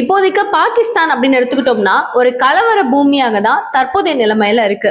இப்போதைக்கு பாகிஸ்தான் அப்படின்னு எடுத்துக்கிட்டோம்னா ஒரு கலவர பூமியாக தான் தற்போதைய நிலைமையில இருக்கு.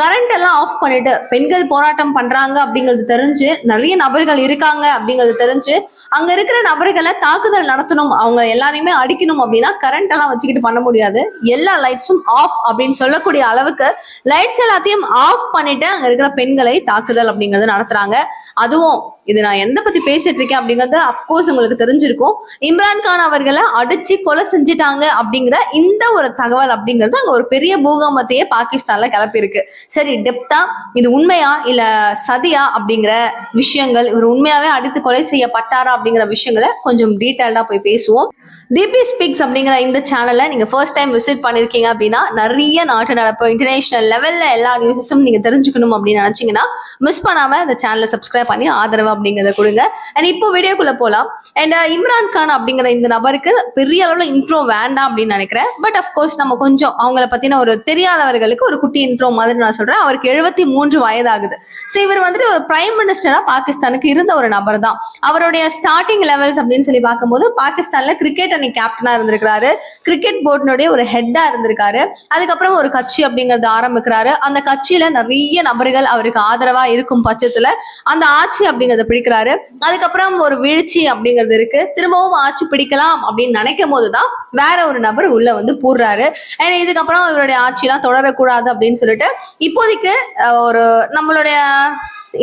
கரண்ட் எல்லாம் ஆஃப் பண்ணிட்டு பெண்கள் போராட்டம் பண்றாங்க அப்படிங்கிறது தெரிஞ்சு நிறைய நபர்கள் இருக்காங்க அப்படிங்கிறது தெரிஞ்சு அங்க இருக்கிற நபர்களை தாக்குதல் நடத்தணும் அவங்க எல்லாரையுமே அடிக்கணும் அப்படின்னா கரண்ட் எல்லாம் வச்சுக்கிட்டு பண்ண முடியாது. எல்லா லைட்ஸும் ஆஃப் அப்படின்னு சொல்லக்கூடிய அளவுக்கு லைட்ஸ் எல்லாத்தையும் ஆஃப் பண்ணிட்டு அங்க இருக்கிற பெண்களை தாக்குதல் அப்படிங்கறது நடத்துறாங்க. அதுவும் இது நான் எந்த பத்தி பேசிட்டு இருக்கேன் அப்படிங்கறது அப்கோர்ஸ் உங்களுக்கு தெரிஞ்சிருக்கும். இம்ரான் கான் அவர்களை அடிச்சு கொலை செஞ்சுட்டாங்க அப்படிங்கிற இந்த ஒரு தகவல் அப்படிங்கிறது அங்க ஒரு பெரிய பூகம்பத்தையே பாகிஸ்தான்ல கிளப்பியிருக்கு. சரி டெப்தா இது உண்மையா இல்ல சதியா அப்படிங்கிற விஷயங்கள் இவர் உண்மையாவே அடித்து கொலை செய்யப்பட்டாரா அப்படிங்கிற விஷயங்களை கொஞ்சம் டீட்டெயில்டா போய் பேசுவோம். தீபி ஸ்பீக்ஸ் அப்படிங்கிற இந்த சேனலை நீங்க ஃபர்ஸ்ட் டைம் விசிட் பண்ணிருக்கீங்க அப்படின்னா நிறைய நாட்டு நடப்பு இன்டர்நேஷனல் லெவல்ல எல்லா நியூஸஸும் நீங்க தெரிஞ்சுக்கணும் அப்படின்னு நினைச்சீங்கன்னா மிஸ் பண்ணாம இந்த சேனலை சப்ஸ்கிரைப் பண்ணி ஆதரவு அப்படிங்கிறத கொடுங்க. அண்ட் இப்போ வீடியோக்குள்ள போலாம். அண்ட் uh, இம்ரான் கான் அப்படிங்கிற இந்த நபருக்கு பெரிய அளவுல இன்ட்ரோ வேண்டாம் அப்படின்னு நினைக்கிறேன். பட் அஃப்கோர்ஸ் நம்ம கொஞ்சம் அவங்கள பத்தின ஒரு தெரியாதவர்களுக்கு ஒரு குட்டி இன்ட்ரோ மாதிரி நான் சொல்றேன். அவருக்கு எழுபத்தி மூன்று வயதாகுது. ஸோ இவர் வந்துட்டு ஒரு பிரைம் மினிஸ்டரா பாகிஸ்தானுக்கு இருந்த ஒரு நபர் தான். அவருடைய ஸ்டார்டிங் லெவல்ஸ் அப்படின்னு சொல்லி பார்க்கும்போது பாகிஸ்தான்ல கிரிக்கெட் அணி கேப்டனா இருந்திருக்கிறாரு. கிரிக்கெட் போர்டினுடைய ஒரு ஹெட்டா இருந்திருக்காரு. அதுக்கப்புறம் ஒரு கட்சி அப்படிங்கறது ஆரம்பிக்கிறாரு. அந்த கட்சியில நிறைய நபர்கள் அவருக்கு ஆதரவா இருக்கும் பட்சத்துல அந்த ஆட்சி அப்படிங்கறத பிடிக்கிறாரு. அதுக்கப்புறம் ஒரு வீழ்ச்சி அப்படிங்கிறது இருக்கு. திரும்பவும் ஆட்சி பிடிக்கலாம் அப்படின்னு நினைக்கும் போதுதான் வேற ஒரு நபர் உள்ள வந்து போடுறாரு ஏன்னா இதுக்கப்புறம் இவருடைய ஆட்சியெல்லாம் தொடரக்கூடாது அப்படின்னு சொல்லிட்டு இப்போதைக்கு ஒரு நம்மளுடைய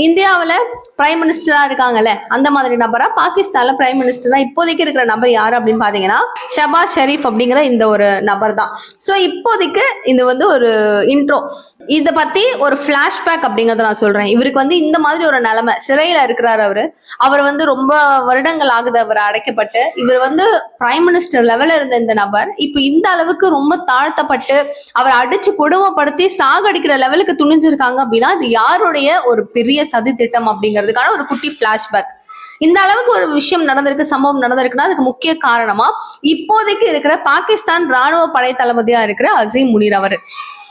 இந்தியாவில் பிரைம் மினிஸ்டராக இருக்காங்கல்ல அந்த மாதிரி நபரா? பாகிஸ்தானில் பிரைம் மினிஸ்டரா இப்போதைக்கு இருக்கிற நபர் யாரு அப்படின்னு பார்த்தீங்கன்னா ஷபாஸ் ஷெரீஃப் அப்படிங்கிற இந்த ஒரு நபர் தான் ஸோ இப்போதைக்கு இது வந்து ஒரு இன்ட்ரோ இதை பத்தி ஒரு ஃபிளாஷ்பேக் அப்படிங்கறத நான் சொல்றேன். இவருக்கு வந்து இந்த மாதிரி ஒரு நிலைமை சிறையில இருக்கிறார் அவரு. அவர் வந்து ரொம்ப வருடங்கள் ஆகுது அவர் அடைக்கப்பட்டு. இவர் வந்து பிரைம் மினிஸ்டர் லெவலில் இருந்த இந்த நபர். இப்போ இந்த அளவுக்கு ரொம்ப தாழ்த்தப்பட்டு அவர் அடிச்சு கொடுமைப்படுத்தி சாகடிக்கிற லெவலுக்கு துணிஞ்சிருக்காங்க அப்படின்னா இது யாருடைய ஒரு பெரிய சதி திட்டம் அப்படிங்கிறதுக்கான ஒரு குட்டி பிளாஷ்பேக் இந்த அளவுக்கு ஒரு விஷயம் நடந்திருக்கு சம்பவம் நடந்திருக்குன்னா அதுக்கு முக்கிய காரணமா இப்போதைக்கு இருக்கிற பாகிஸ்தான் ராணுவ படை தளபதியா இருக்கிற அசீம் முனீர் அவர்.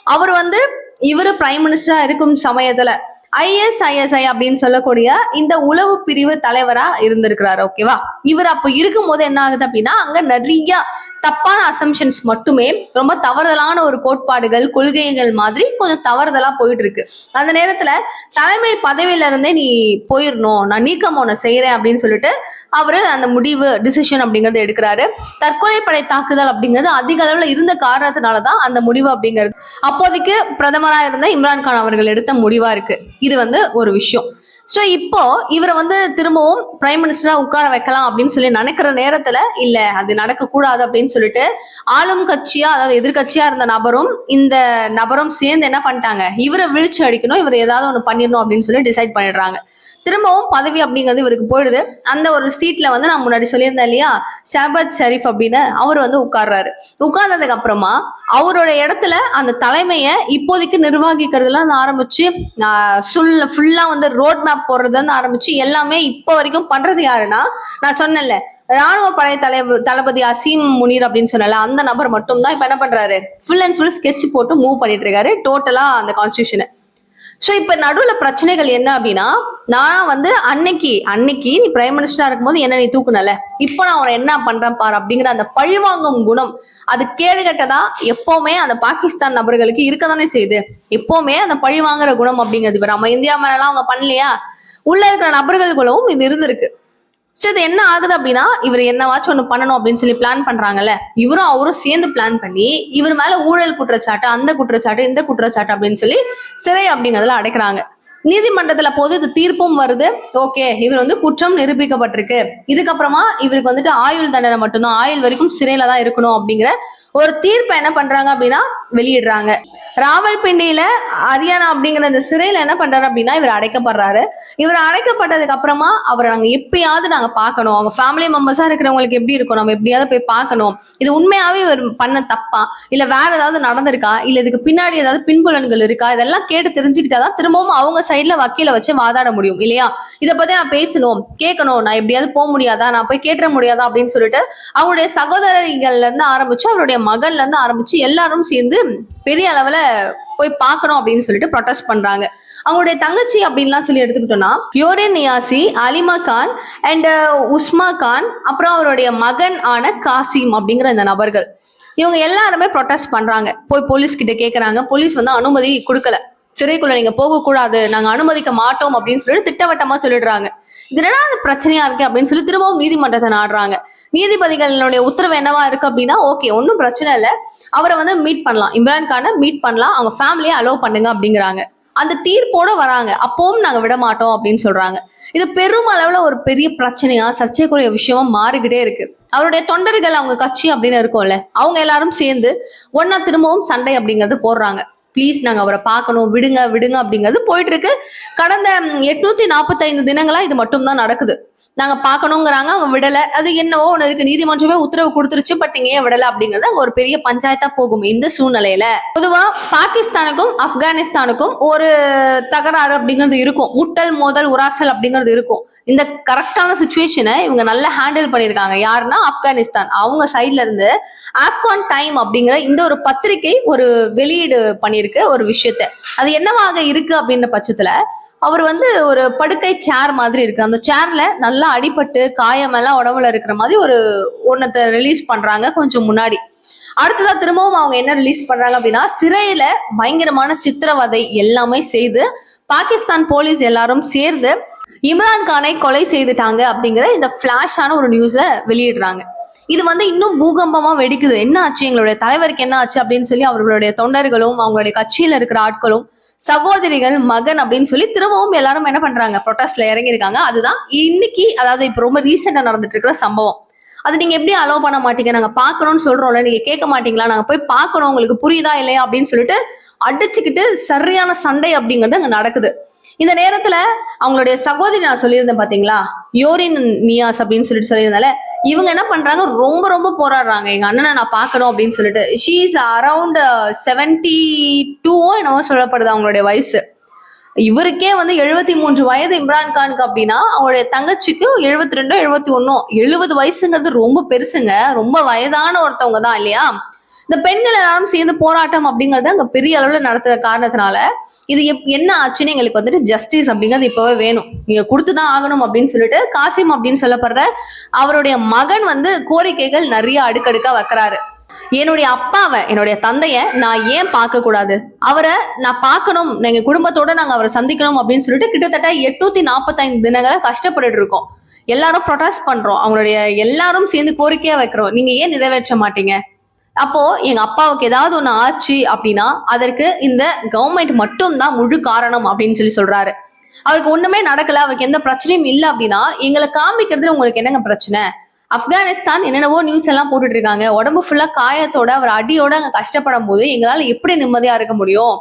அவர் வந்து இவரு பிரைம் மினிஸ்டரா இருக்கும் சமயத்துல ஐஎஸ்ஐஎஸ்ஐ அப்படின்னு சொல்லக்கூடிய இந்த உளவு பிரிவு தலைவரா இருந்திருக்கிறாரு ஓகேவா இவர் அப்ப இருக்கும் போது என்ன ஆகுது அப்படின்னா அங்க நிறைய தப்பான அசம்ஷன்ஸ் மட்டுமே ரொம்ப தவறுதலான ஒரு கோட்பாடுகள் கொள்கைகள் மாதிரி கொஞ்சம் தவறுதலா போயிட்டு இருக்கு அந்த நேரத்துல தலைமை பதவியில இருந்தே நீ போயிடணும் நான் நீக்கம் உன்னை செய்யறேன் அப்படின்னு சொல்லிட்டு அவரு அந்த முடிவு டிசிஷன் அப்படிங்கறத எடுக்கிறாரு. தற்கொலை படை தாக்குதல் அப்படிங்கிறது அதிக அளவுல இருந்த காரணத்தினாலதான் அந்த முடிவு அப்படிங்கிறது. அப்போதைக்கு பிரதமரா இருந்த இம்ரான் கான் அவர்கள் எடுத்த முடிவா இருக்கு. இது வந்து ஒரு விஷயம். ஸோ இப்போ இவரை வந்து திரும்பவும் பிரைம் மினிஸ்டரா உட்கார வைக்கலாம் அப்படின்னு சொல்லி நினைக்கிற நேரத்துல இல்ல அது நடக்க கூடாது அப்படின்னு சொல்லிட்டு ஆளும் கட்சியா அதாவது எதிர்கட்சியா இருந்த நபரும் இந்த நபரும் சேர்ந்து என்ன பண்ணிட்டாங்க? இவரை விழிச்சு அடிக்கணும் இவர் ஏதாவது ஒன்று பண்ணிடணும் அப்படின்னு சொல்லி டிசைட் பண்ணிடுறாங்க. திரும்பவும் பதவி அப்படிங்கிறது இவருக்கு போயிடுது. அந்த ஒரு சீட்ல வந்து நான் முன்னாடி சொல்லியிருந்தேன் இல்லையா? ஷஹபாத் ஷரீஃப் அப்படின்னு அவர் வந்து உட்கார்றாரு. உட்கார்ந்ததுக்கு அப்புறமா அவரோட இடத்துல அந்த தலைமையை இப்போதைக்கு நிர்வகிக்கிறதுல இருந்து ஆரம்பிச்சு ஃபுல் ஃபுல்லா வந்து ரோட் மேப் போடுறதுன்னு இருந்து ஆரம்பிச்சு எல்லாமே இப்போ வரைக்கும் பண்றது யாருன்னா நான் சொன்னேன்ல ராணுவ படை தலைவர் தளபதி அசீம் முனீர் அப்படின்னு சொன்னல அந்த நபர் மட்டும் தான் இப்ப என்ன பண்றாரு? ஃபுல் அண்ட் ஃபுல் ஸ்கெட்ச் போட்டு மூவ் பண்ணிட்டு இருக்காரு. டோட்டலா அந்த கான்ஸ்டியூஷனை ஸோ இப்போ நடுவில் பிரச்சனைகள் என்ன அப்படின்னா நான் வந்து அன்னைக்கு அன்னைக்கு நீ பிரைம் மினிஸ்டரா இருக்கும்போது என்ன நீ தூக்குனல? இப்போ நான் உன என்ன பண்றேன் பாரு அப்படிங்கிற அந்த பழிவாங்கும் குணம் அது கேடுகட்டதா எப்பவுமே அந்த பாகிஸ்தான் நபர்களுக்கு இருக்க தானே செய்யுது. எப்பவுமே அந்த பழி வாங்குற குணம் அப்படிங்கிறது. இப்போ நம்ம இந்தியா மேலாம் அவங்க பண்ணலையா? உள்ள இருக்கிற நபர்களுக்குள்ளவும் இது இருந்திருக்கு. ஸோ இது என்ன ஆகுது அப்படின்னா இவர் என்னவாச்சும் ஒன்று பண்ணணும் அப்படின்னு சொல்லி பிளான் பண்றாங்கல்ல. இவரும் அவரும் சேர்ந்து பிளான் பண்ணி இவர் மேல ஊழல் குற்றச்சாட்டு அந்த குற்றச்சாட்டு இந்த குற்றச்சாட்டு அப்படின்னு சொல்லி சிறை அப்படிங்கிறதுல அடைக்கிறாங்க. நீதிமன்றத்துல போது இது தீர்ப்பும் வருது. ஓகே இவர் வந்து குற்றம் நிரூபிக்கப்பட்டிருக்கு. இதுக்கப்புறமா இவருக்கு வந்துட்டு ஆயுள் தண்டனை மட்டும்தான். ஆயுள் வரைக்கும் சிறையில தான் இருக்கணும் அப்படிங்கிற ஒரு தீர்ப்பை என்ன பண்றாங்க அப்படின்னா வெளியிடுறாங்க. ராவல்பிண்டியில அரியானா அப்படிங்கிற அந்த சிறையில என்ன பண்றாரு அப்படின்னா இவர் அடைக்கப்படுறாரு. இவர் அடைக்கப்பட்டதுக்கு அப்புறமா அவரை நாங்க எப்பயாவது நாங்க பார்க்கணும். அவங்க ஃபேமிலி மெம்பர்ஸா இருக்கிறவங்களுக்கு எப்படி இருக்கும்? நம்ம எப்படியாவது போய் பார்க்கணும். இது உண்மையாவே இவர் பண்ண தப்பா? இல்ல வேற ஏதாவது நடந்திருக்கா? இல்ல இதுக்கு பின்னாடி ஏதாவது பின்புலன்கள் இருக்கா? இதெல்லாம் கேட்டு தெரிஞ்சுக்கிட்டாதான் திரும்பவும் அவங்க சைட்ல வக்கீல வச்சு வாதாட முடியும் இல்லையா? இதை பத்தி நான் பேசணும் கேட்கணும். நான் எப்படியாவது போக முடியாதா? நான் போய் கேட்டுற முடியாதா? அப்படின்னு சொல்லிட்டு அவருடைய சகோதரிகள்ல இருந்து ஆரம்பிச்சு அவருடைய மகன்ல இருந்து ஆரம்பிச்சு எல்லாரும் சேர்ந்து பெரிய அளவுல போய் பார்க்கணும் அப்படின்னு சொல்லிட்டு ப்ரொடெஸ்ட் பண்றாங்க. அவங்களுடைய தங்கச்சி அப்படின்லாம் சொல்லி எடுத்துக்கிட்டோம்னா யோரின் நியாசி அலிமா கான் அண்ட் உஸ்மா கான் அப்புறம் அவருடைய மகன் ஆன காசிம் அப்படிங்கிற இந்த நபர்கள். இவங்க எல்லாருமே ப்ரொட்டஸ்ட் பண்றாங்க. போய் போலீஸ் கிட்ட கேட்கறாங்க போலீஸ் வந்து அனுமதி கொடுக்கல. சிறைக்குள்ள நீங்க போகக்கூடாது. நாங்க அனுமதிக்க மாட்டோம் அப்படின்னு சொல்லிட்டு திட்டவட்டமா சொல்லிடுறாங்க. இது என்னடா பிரச்சனையா இருக்கு அப்படின்னு சொல்லி திரும்பவும் நீதிமன்றத்தை நாடுறாங்க. நீதிபதிகளுடைய உத்தரவு என்னவா இருக்கு அப்படின்னா ஓகே ஒன்றும் பிரச்சனை இல்லை. அவரை வந்து மீட் பண்ணலாம். இம்ரான் கானை மீட் பண்ணலாம். அவங்க ஃபேமிலியை அலோவ் பண்ணுங்க அப்படிங்கிறாங்க. அந்த தீர்ப்போட வராங்க. அப்பவும் நாங்க விட மாட்டோம் அப்படின்னு சொல்றாங்க. இது பெரும் அளவுல ஒரு பெரிய பிரச்சனையா சர்ச்சைக்குரிய விஷயமா மாறிக்கிட்டே இருக்கு. அவருடைய தொண்டர்கள் அவங்க கட்சி அப்படின்னு இருக்கும்ல அவங்க எல்லாரும் சேர்ந்து ஒன்னா திரும்பவும் சண்டை அப்படிங்கறது போடுறாங்க. ப்ளீஸ் நாங்க அவரை பார்க்கணும். விடுங்க விடுங்க அப்படிங்கிறது போயிட்டு இருக்கு. கடந்த எட்நூத்தி நாற்பத்தைந்து தினங்களா இது மட்டும்தான் நடக்குது. நாங்க பார்க்கணுங்கிறாங்க அவங்க விடல. அது என்னவோ உனக்கு இருக்கு. நீதிமன்றமே உத்தரவு கொடுத்துருச்சு பட் நீங்க ஏன் விடல அப்படிங்கிறது அங்க ஒரு பெரிய பஞ்சாயத்தா போகும் இந்த சூழ்நிலையில. பொதுவா பாகிஸ்தானுக்கும் ஆப்கானிஸ்தானுக்கும் ஒரு தகராறு அப்படிங்கிறது இருக்கும். முட்டல் மோதல் உராசல் அப்படிங்கிறது இருக்கும். இந்த கரெக்டான சுச்சுவேஷனை இவங்க நல்லா ஹேண்டில் பண்ணியிருக்காங்க. யாருன்னா ஆப்கானிஸ்தான். அவங்க சைட்ல இருந்து ஆப்கான் டைம் அப்படிங்கிற இந்த ஒரு பத்திரிகை ஒரு வெளியீடு பண்ணியிருக்கு ஒரு விஷயத்த. அது என்னவாக இருக்கு அப்படின்ற பட்சத்துல அவர் வந்து ஒரு படுக்கை சேர் மாதிரி இருக்கு. அந்த சேர்ல நல்லா அடிபட்டு காயமெல்லாம் உடம்புல இருக்கிற மாதிரி ஒரு ஒன்னத்தை ரிலீஸ் பண்றாங்க கொஞ்சம் முன்னாடி. அடுத்ததா திரும்பவும் அவங்க என்ன ரிலீஸ் பண்றாங்க அப்படின்னா சிறையில பயங்கரமான சித்திரவதை எல்லாமே செய்து பாகிஸ்தான் போலீஸ் எல்லாரும் சேர்ந்து இம்ரான் கானை கொலை செய்துட்டாங்க அப்படிங்கிற இந்த ஃபிளாஷான ஒரு நியூஸை வெளியிடுறாங்க. இது வந்து இன்னும் பூகம்பமா வெடிக்குது. என்ன ஆச்சு? எங்களுடைய தலைவருக்கு என்ன ஆச்சு? அப்படின்னு சொல்லி அவர்களுடைய தொண்டர்களும் அவங்களுடைய கட்சியில இருக்கிற ஆட்களும் சகோதரிகள் மகன் அப்படின்னு சொல்லி திரும்பவும் எல்லாரும் என்ன பண்றாங்க? ப்ரொட்டஸ்ட்ல இறங்கியிருக்காங்க. அதுதான் இன்னைக்கு அதாவது இப்போ ரொம்ப ரீசெண்டா நடந்துட்டு இருக்கிற சம்பவம். அது நீங்க எப்படி அலோவ் பண்ண மாட்டீங்க? நாங்க பாக்கணும்னு சொல்றோம்ல நீங்க கேட்க மாட்டீங்களா? நாங்க போய் பார்க்கணும். உங்களுக்கு புரியுதா இல்லையா? அப்படின்னு சொல்லிட்டு அடிச்சுக்கிட்டு சரியான சண்டை அப்படிங்கிறது அங்க நடக்குது. இந்த நேரத்துல அவங்களுடைய சகோதரி நான் சொல்லியிருந்தேன் பாத்தீங்களா? யோரின் நியாஸ் அப்படின்னு சொல்லிட்டு சொல்லியிருந்தால இவங்க என்ன பண்றாங்க? ரொம்ப ரொம்ப போராடுறாங்க. எங்க அண்ணனை நான் பார்க்கணும் அப்படின்னு சொல்லிட்டு. She is around seventy two என்னவோ சொல்லப்படுது அவங்களுடைய வயசு. இவருக்கே வந்து எழுபத்தி மூன்று வயது இம்ரான் கானுக்கு அப்படின்னா அவங்களுடைய தங்கச்சிக்கு எழுபத்தி ரெண்டோ எழுபத்தி ஒன்னோ எழுபது வயசுங்கிறது ரொம்ப பெருசுங்க. ரொம்ப வயதான ஒருத்தவங்க தான் இல்லையா? இந்த பெண்கள் எல்லாரும் சேர்ந்து போராட்டம் அப்படிங்கறது அங்க பெரிய அளவுல நடத்துற காரணத்தினால இது எப்- என்ன ஆச்சுன்னு எங்களுக்கு வந்துட்டு ஜஸ்டிஸ் அப்படிங்கிறது இப்பவே வேணும். நீங்க கொடுத்துதான் ஆகணும் அப்படின்னு சொல்லிட்டு காசிம் அப்படின்னு சொல்லப்படுற அவருடைய மகன் வந்து கோரிக்கைகள் நிறைய அடுக்கடுக்கா வைக்கிறாரு. என்னுடைய அப்பாவை என்னுடைய தந்தைய நான் ஏன் பார்க்க கூடாது அவரை நான் பார்க்கணும். எங்க குடும்பத்தோட நாங்க அவரை சந்திக்கணும் அப்படின்னு சொல்லிட்டு கிட்டத்தட்ட எட்நூத்தி நாற்பத்தைந்து தினங்களை கஷ்டப்பட்டுட்டு இருக்கோம். எல்லாரும் ப்ரொடெஸ்ட் பண்றோம். அவங்களுடைய எல்லாரும் சேர்ந்து கோரிக்கையா வைக்கிறோம். நீங்க ஏன் நிறைவேற்ற மாட்டீங்க? அப்போ எங்க அப்பாவுக்கு ஏதாவது ஒண்ணு ஆச்சு அப்படின்னா அதற்கு இந்த கவர்மெண்ட் மட்டும் தான் முழு காரணம் அப்படின்னு சொல்லி சொல்றாரு. அவருக்கு ஒண்ணுமே நடக்கல அவருக்கு எந்த பிரச்சனையும் இல்லை அப்படின்னா எங்களை காமிக்கிறதுல உங்களுக்கு என்னங்க பிரச்சனை? ஆப்கானிஸ்தான் என்னென்னவோ நியூஸ் எல்லாம் போட்டுட்டு இருக்காங்க. உடம்பு ஃபுல்லா காயத்தோட அவர் அடியோட அங்க கஷ்டப்படும் போது எங்களால எப்படி நிம்மதியா இருக்க முடியும்?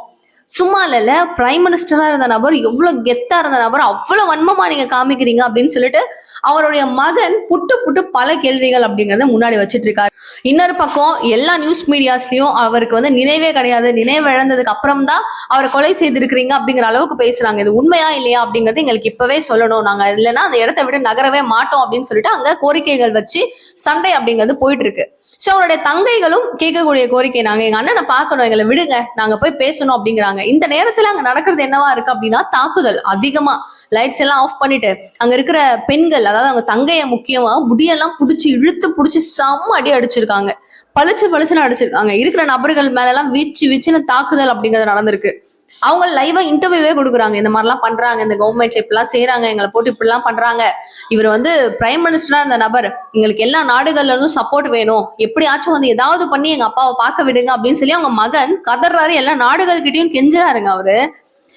சும்மா இல்ல பிரைம் மினிஸ்டரா இருந்த நபர் எவ்வளவு கெத்தா இருந்த நபர் அவ்வளவு வன்மமா நீங்க காமிக்கிறீங்க அப்படின்னு சொல்லிட்டு அவருடைய மகன் புட்டு புட்டு பல கேள்விகள் அப்படிங்கறத முன்னாடி வச்சிட்டு இருக்காரு. இன்னொரு பக்கம் எல்லா நியூஸ் மீடியாஸ்லயும் அவருக்கு வந்து நினைவே கிடையாது. நினைவு இழந்ததுக்கு அப்புறம் தான் அவரை கொலை செய்திருக்கிறீங்க அப்படிங்கிற அளவுக்கு பேசுறாங்க. இது உண்மையா இல்லையா அப்படிங்கறது எங்களுக்கு இப்பவே சொல்லணும். நாங்க இல்லைன்னா அந்த இடத்த விட்டு நகரவே மாட்டோம் அப்படின்னு சொல்லிட்டு அங்க கோரிக்கைகள் வச்சு சண்டை அப்படிங்கிறது போயிட்டு இருக்கு ஸோ அவருடைய தங்கைகளும் கேட்கக்கூடிய கோரிக்கை. நாங்க எங்க அண்ணனை பார்க்கணும். எங்களை விடுங்க. நாங்க போய் பேசணும் அப்படிங்கிறாங்க. இந்த நேரத்துல அங்க நடக்கிறது என்னவா இருக்கு அப்படின்னா தாக்குதல் அதிகமா. லைட்ஸ் எல்லாம் ஆஃப் பண்ணிட்டு அங்க இருக்கிற பெண்கள் அதாவது அவங்க தங்கைய முக்கியமா முடியெல்லாம் புடிச்சு இழுத்து புடிச்சு செம்ம அடி அடிச்சிருக்காங்க. பளிச்சு பளிச்சுன்னு அடிச்சிருக்காங்க. இருக்கிற நபர்கள் மேல எல்லாம் வீச்சு வீச்சுன்னு தாக்குதல் அப்படிங்கிறது நடந்திருக்கு. அவங்க லைவா இன்டர்வியூவே கொடுக்குறாங்க. இந்த மாதிரிலாம் பண்றாங்க. இந்த கவர்மெண்ட்ல இப்படிலாம் செய்யறாங்க எங்களை போட்டு இப்படிலாம் பண்றாங்க. இவர் வந்து பிரைம் மினிஸ்டரா இருந்த நபர். எங்களுக்கு எல்லா நாடுகள்ல இருந்தும் சப்போர்ட் வேணும். எப்படியாச்சும் வந்து ஏதாவது பண்ணி எங்க அப்பாவை பார்க்க விடுங்க அப்படின்னு சொல்லி அவங்க மகன் கதறாரு எல்லா நாடுகள்கிட்டயும் கெஞ்சுறாருங்க அவரு.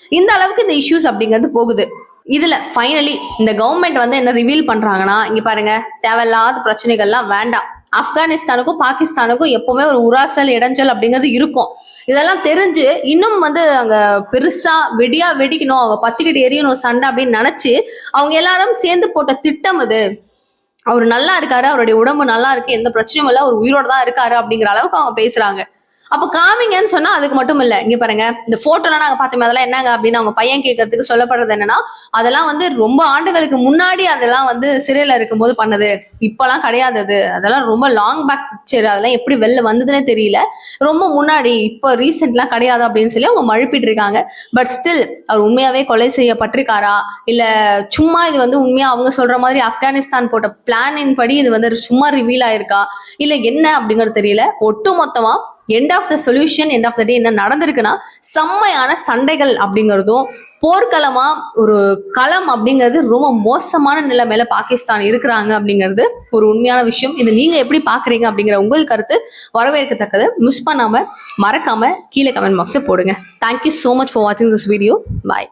இந்த அளவுக்கு இந்த இஷ்யூஸ் அப்படிங்கிறது போகுது. இதுல ஃபைனலி இந்த கவர்மெண்ட் வந்து என்ன ரிவீல் பண்றாங்கன்னா இங்க பாருங்க தேவையில்லாத பிரச்சனைகள்லாம் வேண்டாம். ஆப்கானிஸ்தானுக்கும் பாகிஸ்தானுக்கும் எப்பவுமே ஒரு உராசல் இடைஞ்சல் அப்படிங்கிறது இருக்கும். இதெல்லாம் தெரிஞ்சு இன்னும் வந்து அங்க பெருசா வெடியா வெடிக்கணும். அவங்க பத்திக்கிட்டு எரியணும் சண்டை அப்படின்னு நினைச்சு அவங்க எல்லாரும் சேர்ந்து போட்ட திட்டம் இது அவர் நல்லா இருக்காரு அவருடைய உடம்பு நல்லா இருக்கு எந்த பிரச்சனையும் இல்லை அவர் உயிரோட தான் இருக்காரு அப்படிங்கிற அளவுக்கு அவங்க பேசுறாங்க. அப்போ காமிங்கன்னு சொன்னா அதுக்கு மட்டும் இல்ல. இங்க பாருங்க இந்த போட்டோலாம் நாங்க பார்த்தோமே அதெல்லாம் என்னங்க அப்படின்னு அவங்க பையன் கேட்கறதுக்கு சொல்லப்படுறது என்னன்னா அதெல்லாம் வந்து ரொம்ப ஆண்டுகளுக்கு முன்னாடி அதெல்லாம் வந்து சிறையில இருக்கும்போது பண்ணது. இப்பெல்லாம் கிடையாது அது. அதெல்லாம் ரொம்ப லாங் பேக் பிக்சர் அதெல்லாம் எப்படி வெளில வந்ததுன்னே தெரியல. ரொம்ப முன்னாடி இப்போ ரீசெண்ட்லாம் கிடையாது அப்படின்னு சொல்லி அவங்க மழுப்பிட்டு இருக்காங்க. பட் ஸ்டில் அவர் உண்மையாவே கொலை செய்யப்பட்டிருக்காரா? இல்ல சும்மா இது வந்து உண்மையா அவங்க சொல்ற மாதிரி ஆப்கானிஸ்தான் போட்ட பிளானின் படி இது வந்து சும்மா ரிவீல் ஆயிருக்கா? இல்ல என்ன அப்படிங்கிறது தெரியல. ஒட்டு மொத்தமா end of the solution end of the day என்ன நடந்திருக்குன்னா செம்மையான சண்டைகள் அப்படிங்கிறதும் போர்க்களமா ஒரு களம் அப்படிங்கிறது ரொம்ப மோசமான நிலைமையில பாகிஸ்தான் இருக்கிறாங்க அப்படிங்கிறது ஒரு உண்மையான விஷயம். இது நீங்க எப்படி பாக்குறீங்க அப்படிங்கிற உங்கள் கருத்து வரவேற்கத்தக்கது. மிஸ் பண்ணாம மறக்காம கீழே கமெண்ட் பாக்ஸ்ல போடுங்க. Thank you so much for வாட்சிங் திஸ் வீடியோ பாய்